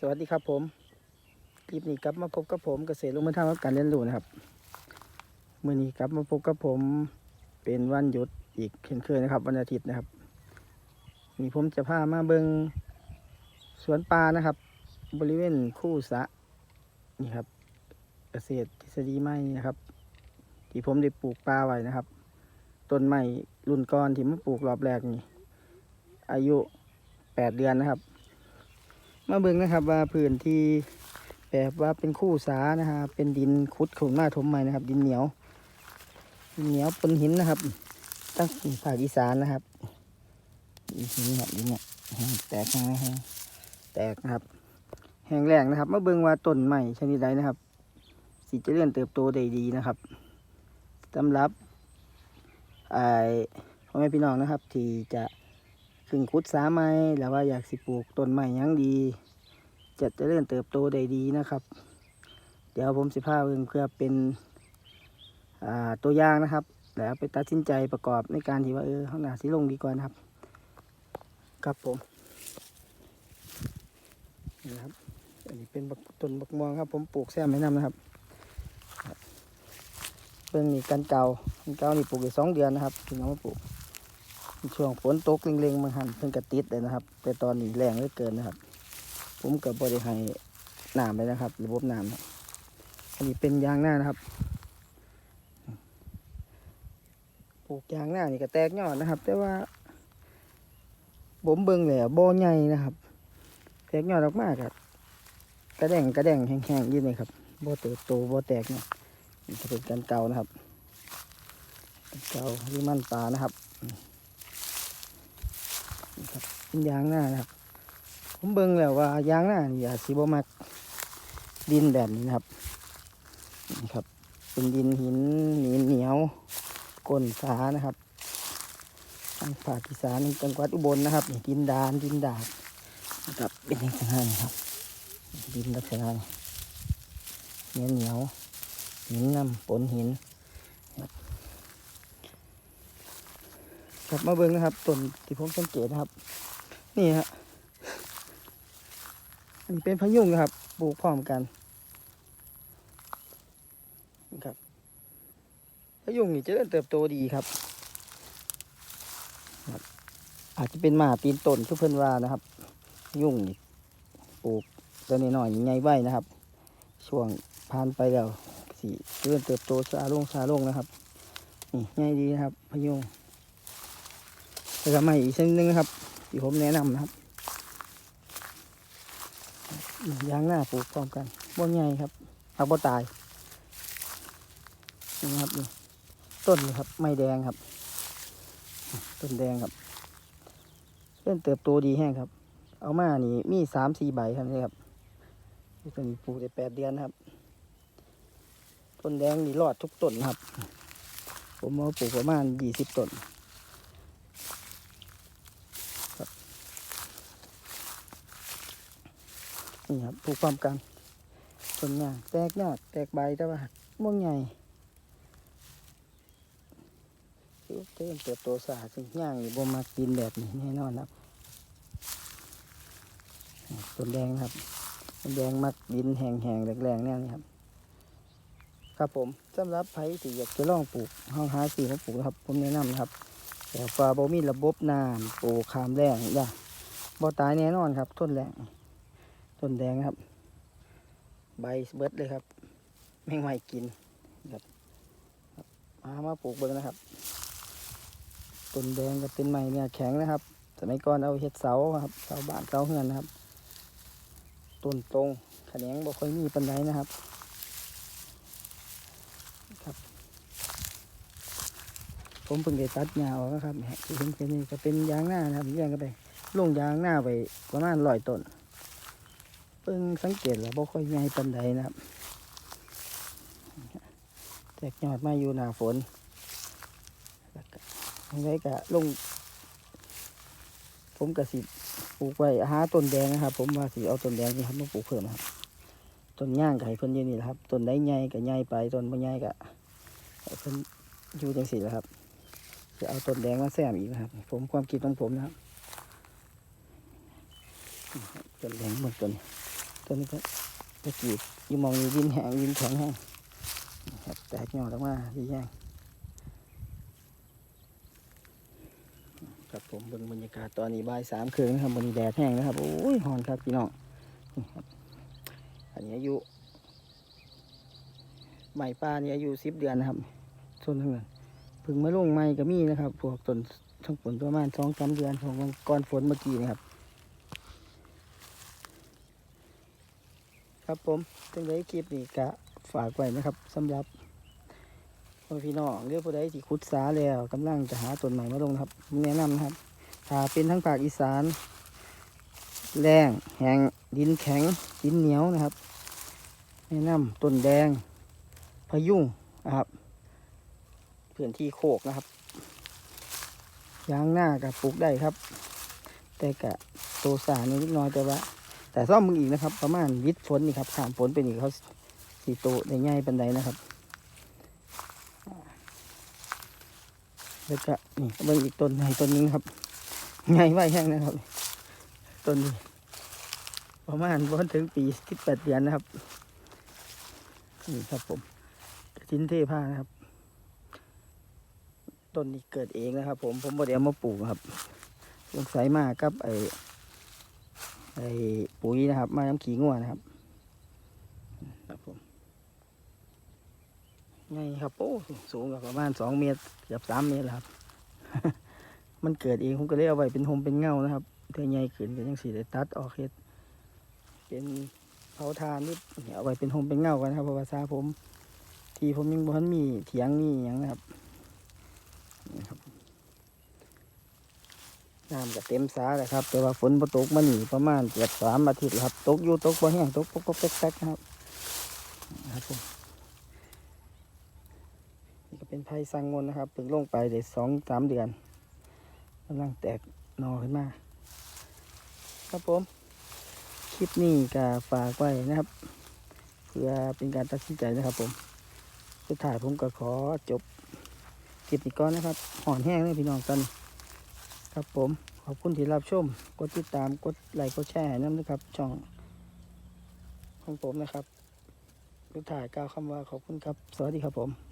สวัสดีครับผมคลิปนี้กลับมาพบกับผมเกษตรลุงมือทำกับการเรียนรู้นะครับมื่อนี้กลับมาพบกับผมเป็นวันหยุดอีกเช่นเคยนะครับ วันอาทิตย์นะครับนี่ผมจะพามาเบิงสวนปลานะครับ บริเวณคู่สะนี่ครับ เกษตรทฤษฎีใหม่นะครับ ที่ผมได้ปลูกปลาไว้นะครับต้นไม้รุ่นก้อนที่มาปลูกรอบแรกนี่อายุแปดเดือนนะครับ มาเบิ่งนะครับว่าพื้นที่แบบว่าเป็นคู่สานะฮะเป็นดินขุดขุนมาถมใหม่นะครับ ดินเหนียวดินเหนียวปนหินนะครับ ตั้งภาคอีสานนะครับอีหินเนี่ยดินเนี่ยแตกแห้งแตกนะครับ แห้งแรงนะครับมาเบิ่งว่าต้นใหม่ชนิดใดนะครับสิจะเลื่อนเติบโตได้ดีนะครับสำหรับไอ้พ่อแม่พี่น้องนะครับ ที่จะ ซึ่งคุดสาไม้แล้วว่าอยากสิปลูกต้นไม้ยังดีจะจะเริญเติบโตได้ดีนะครับ เดี๋ยวผมสิพาเพิ่งเพื่อเป็นตัวอย่างนะครับ แล้วไปตัดสินใจประกอบในการที่ว่าเออข้างหน้าสิลงดีกว่านะครับ ครับผมนะครับอันนี้เป็นต้นบักม่วงครับ ผมปลูกแซมให้นำนะครับเพิ่งนี่กันเก่ากันเก่านี่ปลูกได้สองเดือนนะครับถึงเอามาปลูก ช่วงฝนตกเล็งๆมาหันเพิ่งกระติดเลยนะครับ แต่ตอนนี้แรงเหลือเกินนะครับ ผมกับบริให้น้ำเลยนะครับ ระบบน้ำนะอันนี้เป็นยางหน้านะครับปลูกยางหน้านี่ก็แตกยอดนะครับ แต่ว่าผมเบิ่งแล้วบ่ใหญ่นะครับ แตกยอดออกมากครับกระแดงกระแดงแห้งๆยืดเลยครับบ่เติบโตบ่แตกเนี่ยจะเป็นการเก่านะครับเก่าที่มันปลานะครับ เป็นยางหน้านะครับผมเบิ่งแล้วว่ายางหน้านี่อาจสิบ่มักดินแบบนี้นะครับนี่ครับ เป็นดินหินหนีเหนียวก้นสานะครับทางภาคอีสานจังหวัดอุบลนะครับดินดานดินดาดนะครับเป็นอย่างนั้นครับ ดินลักษณะเหนียวเหนียวหินน้ำปนหินครับครับมาเบิ่งนะครับต้นที่ผมสังเกตนะครับ นี่ฮะอันนี้เป็นพยุงครับปลูกพร้อมกันนี่ครับพยุงนี่จะเริ่มเติบโตดีครับ อาจจะเป็นหมาตีนต้นทุกเพื่อนว่านะครับ ยุ่งนี่ปลูกตัวน้อยๆใหญ่ไว้นะครับ ช่วงผ่านไปแล้วสิเริ่มเติบโตชาลงชาลงนะครับนี่ใหญ่ดีนะครับพยุงแล้วก็ใหม่อีกชนิดหนึงนะครับ ที่ผมแนะนำนะครับยางหน้าปลูกพร้อมกันบ่ใหญ่ครับผักบ่ตายนี่นะครับนี่ต้นนะครับไม้แดงครับ ต้นแดงครับเริ่มเติบโตดีแห้งครับ เอามานี่มีสามสี่ใบครับนี่ครับต้นนี้ปลูกได้แปดเดือนนะครับ ต้นแดงนี่รอดทุกต้นครับ ผมเอาปลูกประมาณยี่สิบต้น นี่ครับปลูกพร้อมกันต้นหญ้าแตกยอดแตกใบแต่ว่าม่วงใหญ่คือเติมเติบโตสาสิ่งย่างอยู่บนมากินแบบนี้แน่นอนครับต้นแดงครับต้นแดงมักดินแห้งๆแรงๆแน่นี่ครับ ครับผมสำหรับไผ่ที่อยากจะลองปลูกห้องหาสีมาปลูกครับ ผมแนะนำนะครับ แต่ฟ้าบ่มีระบบน้ำปลูกขามแรงอย่าบ่ตายแน่นอนครับทนแรง ต้นแดงครับ ใบเบิดเลยครับ แมงไม้กินครับมามาปลูกเบิ่งนะครับต้นแดงก็เป็นไม้เนี่ยแข็งนะครับสมัยก่อนเอาเห็ดเสาครับเสาบ้านเสาเฮือนนะครับต้นตรงแขนงบ่ค่อยมีปันไดนะครับครับ ผมเพิ่งได้ตัดหญ้าออกนะครับเนี่ยที่เห็นเป็นนี่ก็เป็นยางหน้านะครับแยงกันไปลงยางหน้าไปประมาณร้อยต้น เพิ่งสังเกตแล้วบ่ค่อยใหญ่ปันใดนะครับ แตกยอดมาอยู่หน้าฝนแล้วก็ยังไงก็ลง ผมกระสิปลูกไว้หาต้นแดงนะครับ ผมว่าสิเอาต้นแดงนี่ครับมาปลูกเพิ่มครับต้นย่างไก่เพิ่นยู่นี่แหละครับต้นใดใหญ่ก็ใหญ่ไปต้นไม่ใหญ่ก็ให้เพิ่นอยู่จังสี่แหละครับ จะเอาต้นแดงมาแซมอีกนะครับ ผมความคิดของผมนะครับต้นแดงเบนต้นนี้ ตัวนี้ก็ตะกีบอยู่มองนี้ดินแห้งดินแข็งแห้งครับแตกยอดออกมาดีแห้งครับผมบิ่งบรรยากาศตอนนี้บ่ายสามคืนนะครับบนแดดแห้งนะครับโอ้ยหอนครับพี่น้องอันนี้อายุใหม่ป้านี่อายุสิบเดือนนะครับส่วนทั้งนั้นพึ่งมาลงใหม่ก็มีนะครับ พวกต้นทั้งผลประมาณสองสาเดือนของก่อนฝนเมื่อกี้นะครับ ครับผมจังไดคลิปนี้ก็ฝากไว้นะครับสำหรับพ่อพี่น้องหรือผู้ใดที่ขุดสาแล้วกำลังจะหาต้นใหม่มาลงนะครับแนะนำนะครับ ถ้าเป็นทั้งภาคอีสาน แรงแห้งดินแข็งดินเหนียวนะครับ แนะนำต้นแดงพะยุงนะครับพื้นที่โคกนะครับยางหน้ากับปลูกได้ครับ แต่กะโตสานิดน้อยแต่ว่า แต่ซ่อมมึงอีกนะครับ ประมาณวิทย์ฝนนี่ครับขามฝนเป็นอีกเขาสีโตได้ง่ายปันใดนะครับแล้วก็นี่เบิ่งอีกต้นใหญ่ต้นนึงครับง่ายไว้แห้งนะครับต้นนี้ประมาณบนถึงปีที่แปดเดือนนะครับนี่ครับผมกระถินเทผ้านะครับต้นนี้เกิดเองนะครับ ผมผมบ่ได้เอามาปลูกครับสงสัยมากกับไอ ไอ้ปุ๋ยนะครับมาน้ำขี้งัวนะครับครับผมไงครับโอ้สูงกับประมาณสองเมตรเกือบสามเมตรแล้วครับ มันเกิดเองผมก็เลยเอาไว้เป็นโฮมเป็นเงานะครับเธอใหญ่ขึ้นก็ยังสีได้ตัดออกเฮ็ดเป็นเผาทานนิดเอาไว้เป็นโฮมเป็นเงากันครับเพราะว่าผม ที่ผมยังบ่ทันมีเถียงมีอย่างนะครับนี่ครับ น้ำก็เต็มสาเลยครับ แต่ว่าฝนบ่ตกมาหนีประมาณเกือบสามอาทิตย์ครับ ตกอยู่ตกบ่แห้งตกปกปกแป๊กๆนะครับนะครับผมนี่ก็เป็นไผ่สังมนนะครับเพิ่งลงไปได้สองสามเดือนกำลังแตกหนอขึ้นมา ครับผม คลิปนี้ก็ฝากไว้นะครับ เพื่อเป็นการตัดสินใจนะครับผมสุดท้ายผมก็ขอจบคลิปนี้ก่อนนะครับห่อนแห้งเลยพี่น้องกัน ครับผม ขอบคุณที่รับชม กดติดตาม กดไลค์ กดแชร์น้ำนะครับ ช่องของผมนะครับสุดท้ายกล่าวคำว่าขอบคุณครับ สวัสดีครับผม